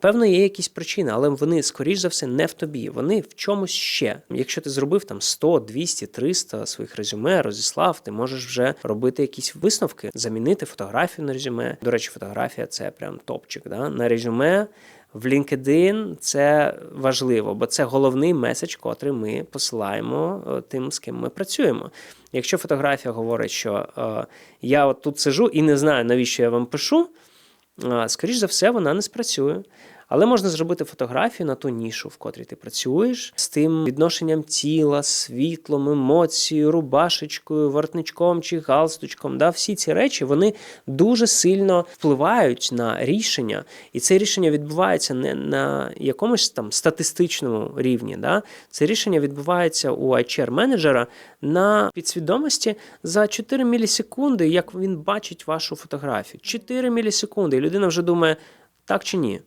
Певно, є якісь причини, але вони, скоріш за все, не в тобі. Вони в чомусь ще. Якщо ти зробив там 100, 200, 300 своїх резюме, розіслав, ти можеш вже робити якісь висновки, замінити фотографію на резюме. До речі, фотографія це прям топчик. Да? На резюме. В LinkedIn це важливо, бо це головний меседж, котрий ми посилаємо е, тим, з ким ми працюємо. Якщо фотографія говорить, що е, я от тут сижу і не знаю, навіщо я вам пишу, скоріш за все, вона не спрацює. Але можна зробити фотографію на ту нішу, в котрій ти працюєш, з тим відношенням тіла, світлом, емоцією, рубашечкою, воротничком чи галстучком. Да? Всі ці речі вони дуже сильно впливають на рішення, і це рішення відбувається не на якомусь там статистичному рівні. Да? Це рішення відбувається у HR-менеджера на підсвідомості за 4 мілісекунди, як він бачить вашу фотографію. 4 мілісекунди, і людина вже думає, так чи ні.